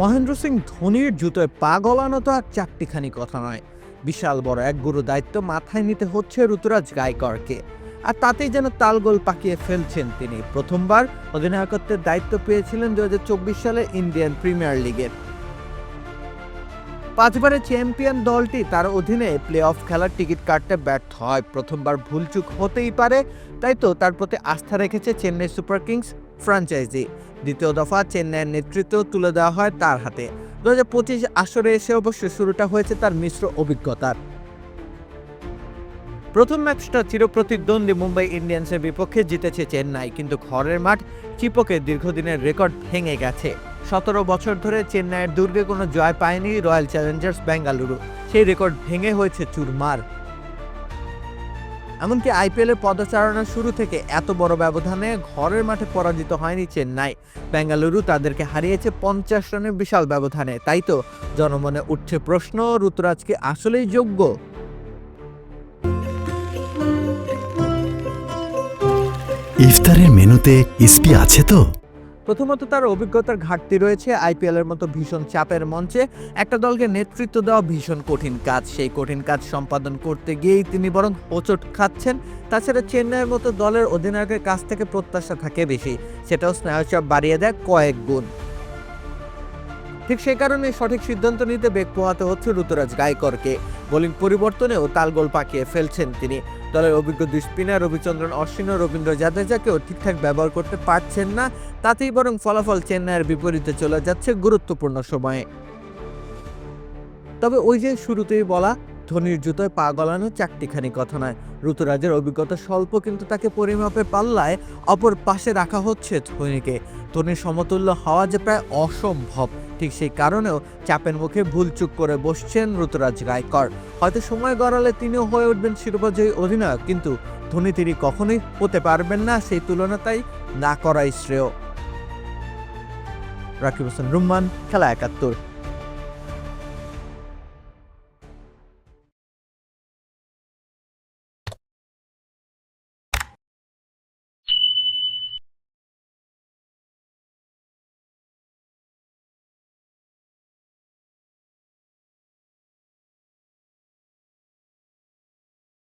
মহেন্দ্র সিং ধোনির জুতোয় পা গলানো তো আর চারটিখানি কথা নয়। বিশাল বড় এক গুরু দায়িত্ব মাথায় নিতে হচ্ছে ঋতুরাজ গায়করকে আর তাতেই যেন তালগোল পাকিয়ে ফেলছেন তিনি। প্রথমবার অধিনায়কত্বের দায়িত্ব পেয়েছিলেন দুই হাজার চব্বিশ সালে ইন্ডিয়ান প্রিমিয়ার লিগের পাঁচবারের চ্যাম্পিয়ন দলটি তার অধীনে প্লে অফ খেলার টিকিট কাটতে ব্যর্থ হয়। প্রথমবার ভুলচুক হতেই পারে, তাই তো তার প্রতি আস্থা রেখেছে চেন্নাই সুপার কিংস ফ্র্যাঞ্চাইজি দ্বিতীয় দফা চেন্নাইয়ের নেতৃত্ব তুলে দেওয়া হয় তার হাতে। দু হাজার পঁচিশ আসরে এসে অবশ্য শুরুটা হয়েছে তার মিশ্র অভিজ্ঞতার। প্রথম ম্যাচটা চিরপ্রতিদ্বন্দ্বী মুম্বাই ইন্ডিয়ান্সের বিপক্ষে জিতেছে চেন্নাই, কিন্তু ঘরের মাঠ চিপকে দীর্ঘদিনের রেকর্ড ভেঙে গেছে। সতেরো বছর ধরে চেন্নাইয়ের দুর্গে কোনো জয় পায়নি রয়্যাল চ্যালেঞ্জার্স বেঙ্গালুরু। সেই রেকর্ড ভেঙে হয়েছে চুরমার। এমনকি আইপিএলের পদচারণার শুরু থেকে এত বড় ব্যবধানে ঘরের মাঠে পরাজিত হয়নি চেন্নাই। বেঙ্গালুরু তাদেরকে হারিয়েছে পঞ্চাশ রানের বিশাল ব্যবধানে। তাই তো জনমনে উঠছে প্রশ্ন ঋতুরাজকে আসলেই যোগ্য? ইফতারের মেনুতে ইসপি আছে তো? প্রথমত তার অভিজ্ঞতার ঘাটতি রয়েছে আইপিএলের মতো ভীষণ চাপের মঞ্চে। একটা দলকে নেতৃত্ব দেওয়া ভীষণ কঠিন কাজ। সেই কঠিন কাজ সম্পাদন করতে গিয়েই তিনি বরং হোঁচট খাচ্ছেন। তাছাড়া চেন্নাইয়ের মতো দলের অধিনায়কের কাছ থেকে প্রত্যাশা থাকে বেশি। সেটাও স্নায়ুচাপ বাড়িয়ে দেয় কয়েক গুণ। ঠিক সেই কারণে সঠিক সিদ্ধান্ত নিতে বেগ পোহাতে হচ্ছে ঋতুরাজ গায়করকে বোলিং পরিবর্তনে পরিবর্তনেও তালগোল পাকিয়ে ফেলছেন তিনি। দলের অভিজ্ঞ দুই স্পিনার রবিচন্দ্রন অশ্বিন ও রবীন্দ্র জাদেজাকেও ঠিকঠাক ব্যবহার করতে পারছেন না, তাতেই বরং ফলাফল চেন্নাইয়ের বিপরীতে চলে যাচ্ছে গুরুত্বপূর্ণ সময়ে। তবে ওই যে শুরুতেই বলা, ধোনির জুতোয় পা গলানো চারটিখানি কথা নয়। ঋতুরাজের অভিজ্ঞতা স্বল্প কিন্তু তাকে পরিমাপে পাল্লায় অপর পাশে রাখা হচ্ছে ধোনিকে। ধোনির সমতুল্য হওয়া যে প্রায় অসম্ভব। ঠিক সেই কারণেও চাপের মুখে ভুলচুক করে বসছেন ঋতুরাজ গায়কর হয়তো সময় গড়ালে তিনিও হয়ে উঠবেন শিরোপাজয়ী অধিনায়ক, কিন্তু ধোনি তিনি কখনোই হতে পারবেন না সেই তুলনা তাই না করাই শ্রেয়। রাকিব হোসেন, রুম্মান, খেলা একাত্তর।